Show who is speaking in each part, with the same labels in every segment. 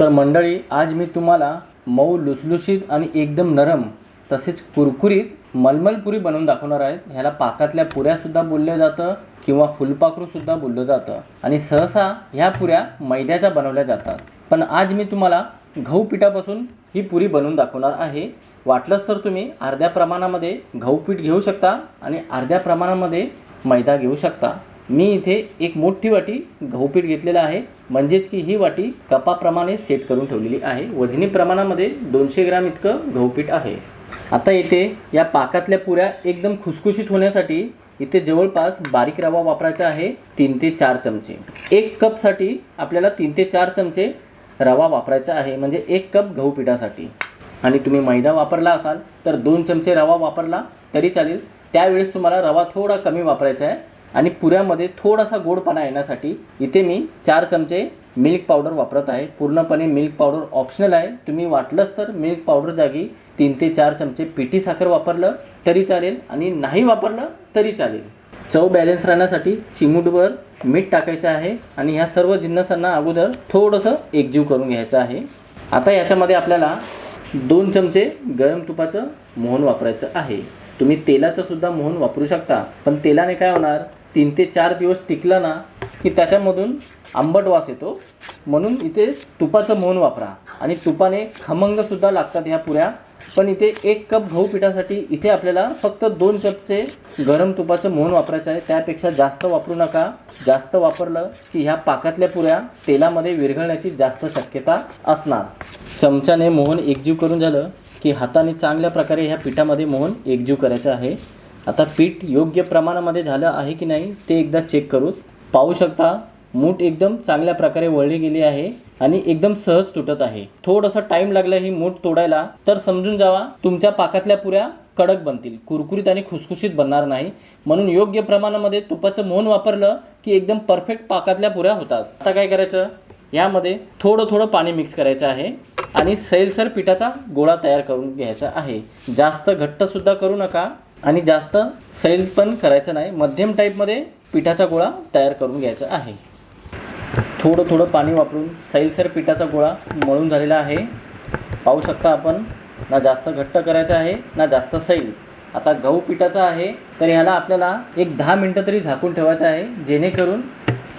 Speaker 1: तर मंडळी आज मी तुम्हाला मऊ लुसलुशीत आणि एकदम नरम तसेच कुरकुरीत मलमल पुरी बनवून दाखवणार आहेत ह्याला पाकातल्या पुऱ्यासुद्धा बोललं जातं किंवा फुलपाखरूसुद्धा बोललं जातं. आणि सहसा ह्या पुऱ्या मैद्याच्या बनवल्या जातात. पण आज मी तुम्हाला गहू पिठापासून ही पुरी बनवून दाखवणार आहे. वाटलंच तर तुम्ही अर्ध्या प्रमाणामध्ये गहू पीठ घेऊ शकता आणि अर्ध्या प्रमाणामध्ये मैदा घेऊ शकता. मी इथे एक मोठी वाटी गहूपीठ घेतलेलं आहे. म्हणजेच की ही वाटी कपाप्रमाणे सेट करून ठेवलेली आहे. वजनी प्रमाणामध्ये दोनशे ग्राम इतकं गहूपीठ आहे. आता इथे या पाकातल्या पुऱ्या एकदम खुसखुशीत होण्यासाठी इथे जवळपास बारीक रवा वापरायचा आहे तीन ते चार चमचे. एक कपसाठी आपल्याला तीन ते चार चमचे रवा वापरायचा आहे म्हणजे एक कप गहू पिठासाठी आणि तुम्ही मैदा वापरला असाल तर दोन चमचे रवा वापरला तरी चालेल. त्यावेळेस तुम्हाला रवा थोडा कमी वापरायचा आहे. आणि पुऱ्यामध्ये थोडासा गोडपणा येण्यासाठी इथे मी चार चमचे मिल्क पावडर वापरत आहे. पूर्णपणे मिल्क पावडर ऑप्शनल आहे. तुम्ही वाटलंच तर मिल्क पावडर जागी तीन ते चार चमचे पिठी साखर वापरलं तरी चालेल आणि नाही वापरलं तरी चालेल. चव बॅलन्स राहण्यासाठी चिमूटभर मीठ टाकायचं आहे आणि ह्या सर्व जिन्नसांना अगोदर थोडंसं एकजीव करून घ्यायचं आहे. आता याच्यामध्ये आपल्याला दोन चमचे गरम तुपाचं मोहन वापरायचं आहे. तुम्ही तेलाचं सुद्धा मोहन वापरू शकता पण तेलाने काय होणार? तीन ते चार दिवस टिकला ना की त्याच्यामधून आंबट वास येतो. म्हणून इथे तुपाचं मोहन वापरा. आणि तुपाने खमंगसुद्धा लागतात ह्या पुऱ्या. पण इथे एक कप गहू पिठासाठी इथे आपल्याला फक्त दोन कपचे गरम तुपाचं मोहन वापरायचं आहे. त्यापेक्षा जास्त वापरू नका. जास्त वापरलं की ह्या पाकातल्या पुऱ्या तेलामध्ये विरघळण्याची जास्त शक्यता असणार. चमच्याने मोहन एकजीव करून झालं की हाताने चांगल्या प्रकारे ह्या पिठामध्ये मोहन एकजीव करायचं आहे. आता पीठ योग्य प्रमाणामध्ये झालं आहे की नाही ते एकदा चेक करू पाहू शकता मूठ एकदम चांगल्या प्रकारे वळली गेली आहे आणि एकदम सहज तुटत आहे. थोडंसं टाईम लागला ही मूठ तोडायला तर समजून जावा तुमच्या पाकातल्या पुऱ्या कडक बनतील. कुरकुरीत आणि खुसखुशीत बनणार नाही. म्हणून योग्य प्रमाणामध्ये तुपाचं मोहन वापरलं की एकदम परफेक्ट पाकातल्या पुऱ्या होतात. आता काय करायचं? यामध्ये थोडं थोडं पाणी मिक्स करायचं आहे आणि सैलसर पिठाचा गोळा तयार करून घ्यायचा आहे. जास्त घट्टसुद्धा करू नका. आणि जास्त सैल पण करायचं नाही. मध्यम टाईपमध्ये पिठाचा गोळा तयार करून घ्यायचा आहे. थोडं थोडं पाणी वापरून सैलसर पिठाचा गोळा मळून झालेला आहे. पाहू शकता आपण ना जास्त घट्ट करायचं आहे ना जास्त सैल. आता गहू पिठाचा आहे तर ह्याला आपल्याला एक दहा मिनटं तरी झाकून ठेवायचं आहे जेणेकरून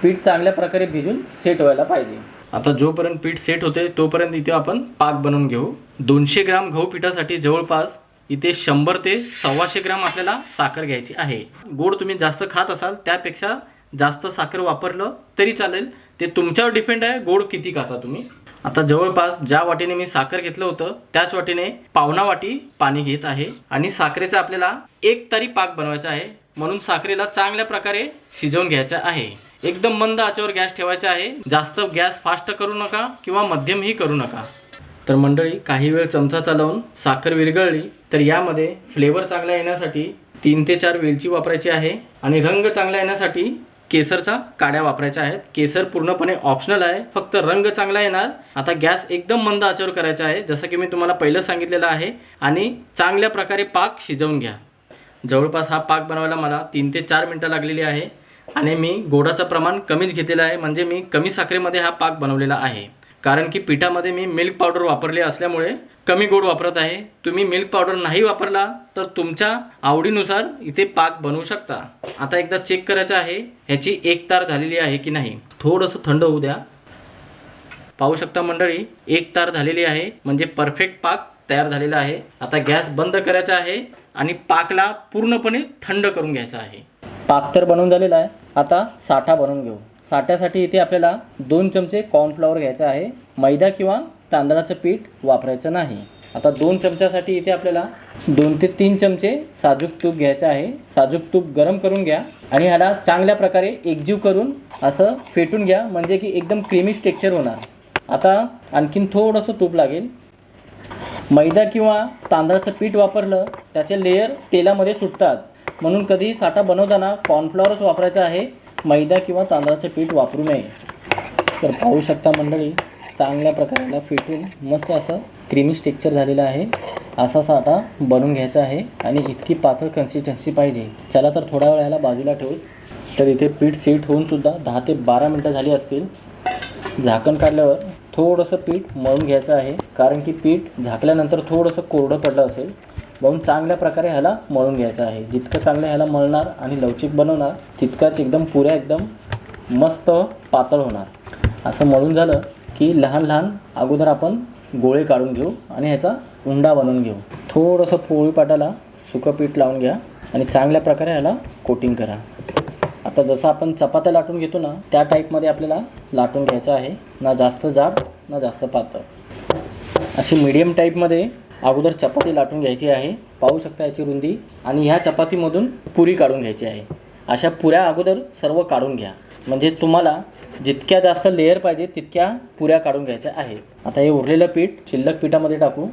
Speaker 1: पीठ चांगल्या प्रकारे भिजून सेट व्हायला पाहिजे. आता जोपर्यंत पीठ सेट होते तोपर्यंत इथे आपण पाक बनवून घेऊ. दोनशे ग्राम गहू पिठासाठी जवळपास इथे शंभर ते सव्वाशे ग्राम आपल्याला साखर घ्यायची आहे. गोड तुम्ही जास्त खात असाल त्यापेक्षा जास्त साखर वापरलं तरी चालेल. ते तुमच्यावर डिपेंड आहे गोड किती खाता तुम्ही. आता जवळपास ज्या वाटीने मी साखर घेतलं होतं त्याच वाटीने पावणा वाटी पाणी घेत आहे. आणि साखरेचा आपल्याला एक तारी पाक बनवायचा आहे. म्हणून साखरेला चांगल्या प्रकारे शिजवून घ्यायचा आहे. एकदम मंद आचेवर गॅस ठेवायचा आहे. जास्त गॅस फास्ट करू नका किंवा मध्यमही करू नका. तर मंडळी काही वेळ चमचा चालवून साखर विरघळली तर यामध्ये फ्लेवर चांगला येण्यासाठी तीन ते चार वेलची वापरायची आहे आणि रंग चांगला येण्यासाठी केसरच्या काड्या वापरायच्या आहेत. केसर पूर्णपणे ऑप्शनल आहे फक्त रंग चांगला येणार. आता गॅस एकदम मंद आचर करायचा आहे जसं की मी तुम्हाला पहिलं सांगितलेलं आहे. आणि चांगल्या प्रकारे पाक शिजवून घ्या. जवळपास हा पाक बनवायला मला तीन ते चार मिनटं लागलेली आहे. आणि मी गोडाचं प्रमाण कमीच घेतलेलं आहे म्हणजे मी कमी साखरेमध्ये हा पाक बनवलेला आहे. कारण की पिठामध्ये मी मिल्क पावडर वापरले असल्यामुळे कमी गोड वापरत आहे. तुम्ही मिल्क पावडर नाही वापरला तर तुमच्या आवडीनुसार इथे पाक बनवू शकता. आता एकदा चेक करायचं आहे ह्याची एक तार झालेली आहे की नाही. थोडंसं थंड होऊ द्या. पाहू शकता मंडळी एक तार झालेली आहे म्हणजे परफेक्ट पाक तयार झालेला आहे. आता गॅस बंद करायचा आहे आणि पाकला पूर्णपणे थंड करून घ्यायचा आहे. पाक तर बनवून झालेला आहे. आता साठा बनवून घेऊ. साठ्यासाठी इथे आपल्याला दोन चमचे कॉर्नफ्लॉवर घ्यायचा आहे. मैदा किंवा तांदळाचं पीठ वापरायचं नाही. आता दोन चमच्यासाठी इथे आपल्याला दोन ते तीन चमचे साजूक तूप घ्यायचं आहे. साजूक तूप गरम करून घ्या आणि ह्याला चांगल्या प्रकारे एकजीव करून असं फेटून घ्या म्हणजे की एकदम क्रीमी टेक्स्चर होणार. आता आणखीन थोडंसं तूप लागेल. मैदा किंवा तांदळाचं पीठ वापरलं त्याचे लेयर तेलामध्ये सुटतात. म्हणून कधी साठा बनवताना कॉर्नफ्लॉवरच वापरायचं आहे. मैदा किंवा तांदळाचं पीठ वापरू नये. तर पाहू शकता मंडळी चांगल्या प्रकारेला फिटून फेटून मस्त असं क्रीमी टेक्स्चर झालेलं आहे. असा साठा बनवून घ्यायचा आहे आणि इतकी पातळ कन्सिस्टन्सी पाहिजे. चला तर थोड्या वेळाला बाजूला ठेवू. तर इथे पीठ सेट होऊन सुद्धा दहा ते बारा मिनटं झाली असतील. झाकण काढल्यावर थोडंसं पीठ मळून घ्यायचं आहे. कारण की पीठ झाकल्यानंतर थोडंसं कोरडं पडलं असेल. म्हणून चांगल्या प्रकारे ह्याला मळून घ्यायचं आहे. जितकं चांगलं ह्याला मळणार आणि लवचिक बनवणार तितकाच एकदम पुऱ्या एकदम मस्त पातळ होणार. असं मळून झालं की लहान लहान अगोदर आपण गोळे काढून घेऊ आणि ह्याचा उंडा बनवून घेऊ. थोडंसं पोळीपाटाला सुकं पीठ लावून घ्या आणि चांगल्या प्रकारे ह्याला कोटिंग करा. आता जसं आपण चपात्या लाटून घेतो ना त्या टाईपमध्ये आपल्याला लाटून घ्यायचं आहे. ना जास्त जाड ना जास्त पातळ. अशी मीडियम टाईपमध्ये अगोदर चपाती लाटून घ्यायची आहे पाहू शकता याची रुंदी आणि ह्या चपातीमधून पुरी काढून घ्यायची आहे. अशा पुऱ्या अगोदर सर्व काढून घ्या. म्हणजे तुम्हाला जितक्या जास्त लेअर पाहिजे तितक्या पुऱ्या काढून घ्यायच्या आहेत. आता हे उरलेलं पीठ शिल्लक पिठामध्ये टाकू.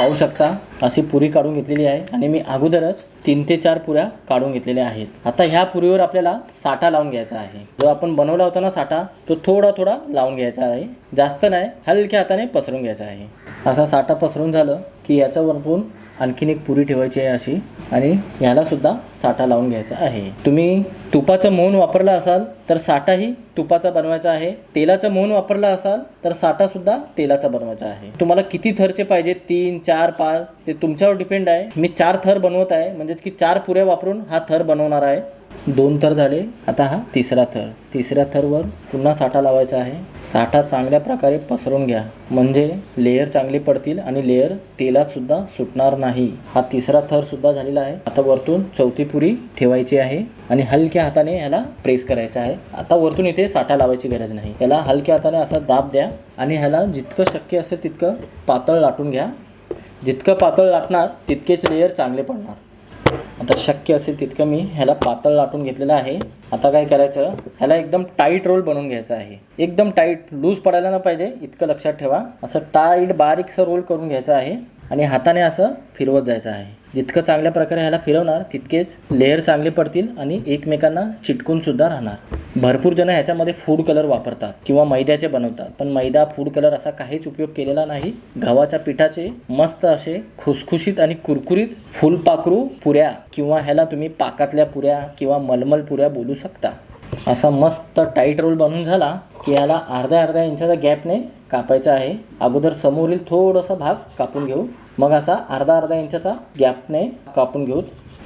Speaker 1: पाहू शकता अशी पुरी काढून घेतलेली आहे आणि मी अगोदरच तीन ते चार पुऱ्या काढून घेतलेल्या आहेत. आता ह्या पुरीवर आपल्याला साठा लावून घ्यायचा आहे. जो आपण बनवला होता ना साठा तो थोडा थोडा लावून घ्यायचा आहे. जास्त नाही हलक्या हाताने पसरून घ्यायचा आहे. असा साठा पसरून झालं की याच्यावरून आणखीन एक पुरी ठेवायची आहे अशी. आणि ह्याला सुद्धा साठा लावून घ्यायचा आहे. तुम्ही तुपाचं मोहन वापरला असाल तर साठाही तुपाचा बनवायचा आहे. तेलाचं मोहन वापरला असाल तर साठा सुद्धा तेलाचा बनवायचा आहे. तुम्हाला किती थरचे पाहिजे तीन चार पाच? ते तुमच्यावर डिपेंड आहे. मी चार थर बनवत आहे. म्हणजे की चार पुऱ्या वापरून हा थर बनवणार आहे. दोन थर झाले. आता हा तिसरा थर. तिसऱ्या थरवर पुन्हा साठा लावायचा आहे. साठा चांगल्या प्रकारे पसरून घ्या. म्हणजे लेयर चांगले पडतील आणि लेयर तेलात सुद्धा सुटणार नाही. हा तिसरा थर सुद्धा झालेला आहे. आता वरतून चौथी पुरी ठेवायची आहे आणि हलक्या हाताने ह्याला प्रेस करायचा आहे. आता वरतून इथे साठा लावायची गरज नाही. याला हलक्या हाताने असा दाब द्या आणि ह्याला जितकं शक्य असेल तितकं पातळ लाटून घ्या. जितकं पातळ लाटणार तितकेच लेयर चांगले पडणार. आता शक्य असेल तितकं मी ह्याला पातळ लाटून घेतलेलं आहे. आता काय करायचं? ह्याला एकदम टाईट रोल बनवून घ्यायचा आहे. एकदम टाईट लूज पडायला ना पाहिजे इतकं लक्षात ठेवा. असं टाईट बारीकसं रोल करून घ्यायचं आहे. आणि हाताने असं फिरवत जायचं आहे. जितकं चांगल्या प्रकारे ह्याला फिरवणार तितकेच लेअर चांगले पडतील आणि एकमेकांना चिटकून सुद्धा राहणार. भरपूर जण ह्याच्यामध्ये फूड कलर वापरतात किंवा मैद्याचे बनवतात. पण मैदा फूड कलर असा काहीच उपयोग केलेला नाही. गव्हाच्या पिठाचे मस्त असे खुसखुशीत आणि कुरकुरीत फुलपाखरू पुऱ्या किंवा ह्याला तुम्ही पाकातल्या पुऱ्या किंवा मलमल पुऱ्या बोलू शकता. असा मस्त टाईट रोल बनवून झाला की याला अर्ध्या अर्ध्या इंचाचा गॅपने कापायचा आहे. अगोदर समोरील थोडासा भाग कापून घेऊ. मग असा अर्धा अर्धा इंचाचा गॅपने कापून घेऊ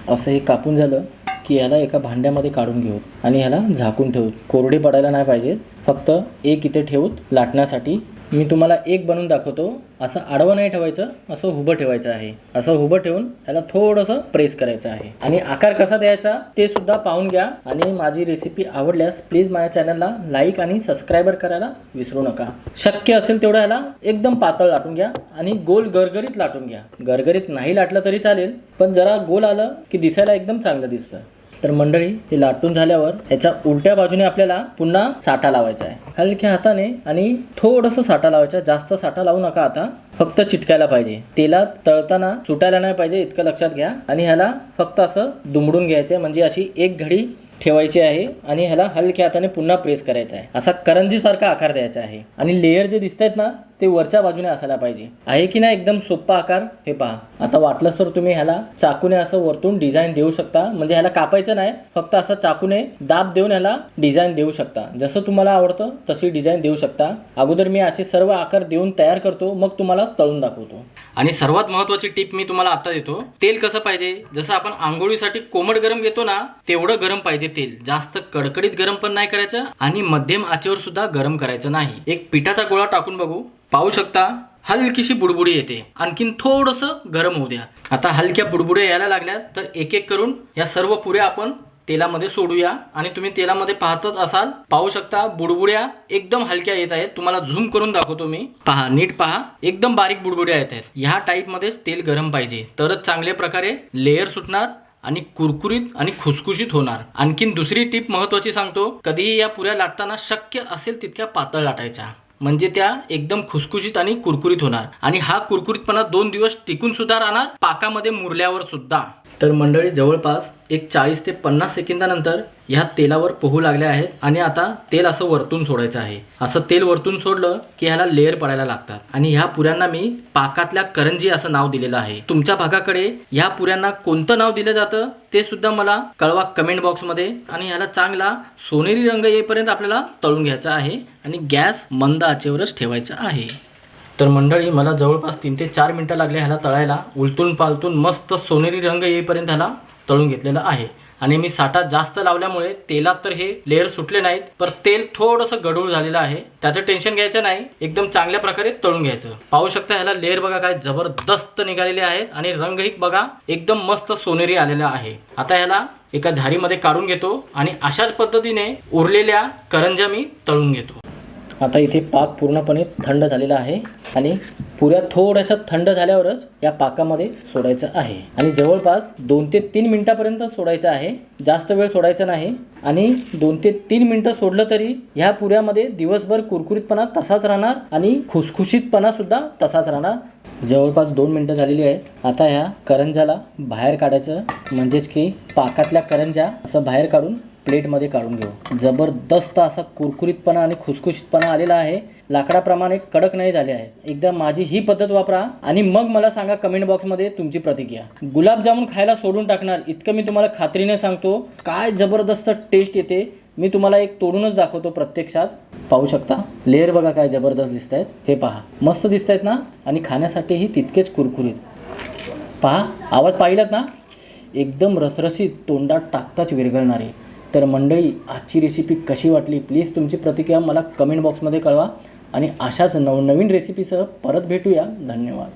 Speaker 1: असं हे कापून झालं की ह्याला एका भांड्यामध्ये काढून घेऊ आणि ह्याला झाकून ठेवू कोरडे पडायला नाही पाहिजेत. फक्त एक इथे ठेवूत लाटण्यासाठी मी तुम्हाला एक बनवून दाखवतो. असं आडवं नाही ठेवायचं असं उभं ठेवायचं आहे. असं उभं ठेवून ह्याला थोडंसं प्रेस करायचं आहे. आणि आकार कसा द्यायचा ते सुद्धा पाहून घ्या. आणि माझी रेसिपी आवडल्यास प्लीज माझ्या चॅनलला लाईक आणि सबस्क्रायबर करायला विसरू नका. शक्य असेल तेवढं ह्याला एकदम पातळ लाटून घ्या आणि गोल गरगरीत लाटून घ्या. गरगरीत नाही लाटलं तरी चालेल पण जरा गोल आलं की दिसायला एकदम चांगलं दिसतं. तर मंडळी ते लाटून झाल्यावर ह्याच्या उलट्या बाजूने आपल्याला पुन्हा साठा लावायचा आहे. हलक्या हाताने आणि थोडंसं साठा लावायचा जास्त साठा लावू नका आता. फक्त चिटकायला पाहिजे. तेलात तळताना सुटायला नाही पाहिजे इतकं लक्षात घ्या. आणि ह्याला फक्त असं दुमडून घ्यायचं म्हणजे अशी एक घडी ठेवायची आहे आणि ह्याला हलक्या हाताने पुन्हा प्रेस करायचा आहे. असा करंजीसारखा आकार द्यायचा आहे. आणि लेयर जे दिसत आहेत ना ते वरच्या बाजूने असायला पाहिजे. आहे की नाही एकदम सोपा आकार? हे पहा. आता वाटलंच तर तुम्ही ह्याला चाकूने असं वरतून डिझाईन देऊ शकता. म्हणजे ह्याला कापायचं नाही फक्त असं चाकूने दाब देऊन ह्याला डिझाईन देऊ शकता. जसं तुम्हाला आवडतं तशी डिझाईन देऊ शकता. अगोदर मी असे सर्व आकार देऊन तयार करतो मग तुम्हाला तळून दाखवतो. आणि सर्वात महत्वाची टीप मी तुम्हाला आता देतो तेल कसं पाहिजे? जसं आपण आंघोळीसाठी कोमट गरम घेतो ना तेवढं गरम पाहिजे तेल. जास्त कडकडीत गरम पण नाही करायचं आणि मध्यम आचेवर सुद्धा गरम करायचं नाही. एक पिठाचा गोळा टाकून बघू. पाहू शकता हलकीशी बुडबुडी येते. आणखीन थोडंसं गरम होऊ द्या. आता हलक्या बुडबुड्या यायला लागल्यात तर एक एक करून या सर्व पुऱ्या आपण तेलामध्ये सोडूया. आणि तुम्ही तेलामध्ये पाहतच असाल पाहू शकता बुडबुड्या एकदम हलक्या येत आहेत. तुम्हाला झूम करून दाखवतो मी. पहा नीट पहा. एकदम बारीक बुडबुड्या येत आहेत. ह्या टाईपमध्येच तेल गरम पाहिजे. तरच चांगल्या प्रकारे लेअर सुटणार आणि कुरकुरीत आणि खुसखुशीत होणार. आणखीन दुसरी टीप महत्वाची सांगतो कधीही या पुऱ्या लाटताना शक्य असेल तितक्या पातळ लाटायच्या. म्हणजे त्या एकदम खुसखुशीत आणि कुरकुरीत होणार. आणि हा कुरकुरीतपणा दोन दिवस टिकून सुद्धा राहणार पाकामध्ये मुरल्यावर सुद्धा. तर मंडळी जवळपास एक चाळीस ते पन्नास सेकंदानंतर ह्या तेलावर पोहू लागल्या आहेत आणि आता तेल असं वरतून सोडायचं आहे. असं तेल वरतून सोडलं की ह्याला लेअर पडायला लागतात. आणि ह्या पुऱ्यांना मी पाकातल्या करंजी असं नाव दिलेलं आहे. तुमच्या भागाकडे ह्या पुऱ्यांना कोणतं नाव दिलं जातं ते सुद्धा मला कळवा कमेंट बॉक्समध्ये आणि ह्याला चांगला सोनेरी रंग येईपर्यंत आपल्याला तळून घ्यायचा आहे आणि गॅस मंद आचेवरच ठेवायचा आहे. तर मंडळी मला जवळपास तीन ते चार मिनटं लागले ह्याला तळायला. उलटून पालतून मस्त सोनेरी रंग येईपर्यंत ह्याला तळून घेतलेलं आहे. आणि मी साठा जास्त लावल्यामुळे तेलात तर हे लेअर सुटले नाहीत पर तेल थोडंसं गडूळ झालेलं आहे. त्याचं टेन्शन घ्यायचं नाही एकदम चांगल्या प्रकारे तळून घ्यायचं. पाहू शकता ह्याला लेअर बघा काय जबरदस्त निघालेले आहेत आणि रंगही बघा एकदम मस्त सोनेरी आलेला आहे. आता ह्याला एका झारीमध्ये काढून घेतो आणि अशाच पद्धतीने उरलेल्या करंज्या मी तळून घेतो. आता इथे पाक पूर्णपणे थंड झालेला आहे आणि पुऱ्या थोड्याशा थंड झाल्यावरच या पाकामध्ये सोडायचं आहे. आणि जवळपास दोन ते तीन मिनिटापर्यंत सोडायचं आहे. जास्त वेळ सोडायचा नाही. आणि दोन ते तीन मिनिटं सोडलं तरी ह्या पुऱ्यामध्ये दिवसभर कुरकुरीतपणा तसाच राहणार आणि खुसखुशीतपणा सुद्धा तसाच राहणार. जवळपास दोन मिनटं झालेली आहेत. आता ह्या करंजाला बाहेर काढायचं. म्हणजेच की पाकातल्या करंजा असं बाहेर काढून प्लेटमध्ये काढून घेऊ. जबरदस्त असा कुरकुरीतपणा आणि खुसखुशीतपणा आलेला आहे. लाकडाप्रमाणे कडक नाही झाले आहेत. एकदा माझी ही पद्धत वापरा आणि मग मला सांगा कमेंट बॉक्समध्ये तुमची प्रतिक्रिया. गुलाबजामुन खायला सोडून टाकणार इतकं मी तुम्हाला खात्रीने सांगतो. काय जबरदस्त टेस्ट येते. मी तुम्हाला एक तोडूनच दाखवतो प्रत्यक्षात. पाहू शकता? लेअर बघा काय जबरदस्त दिसत आहेत हे पहा. मस्त दिसत आहेत ना? आणि खाण्यासाठीही तितकेच कुरकुरीत. पहा. आवाज पाहिलात ना? एकदम रसरशीत तोंडात टाकताच विरघळणारे. तर मंडळी आजची रेसिपी कशी वाटली? प्लीज तुमची प्रतिक्रिया मला कमेंट बॉक्समध्ये कळवा. आणि अशाच नवनवीन रेसिपीसह परत भेटूया. धन्यवाद.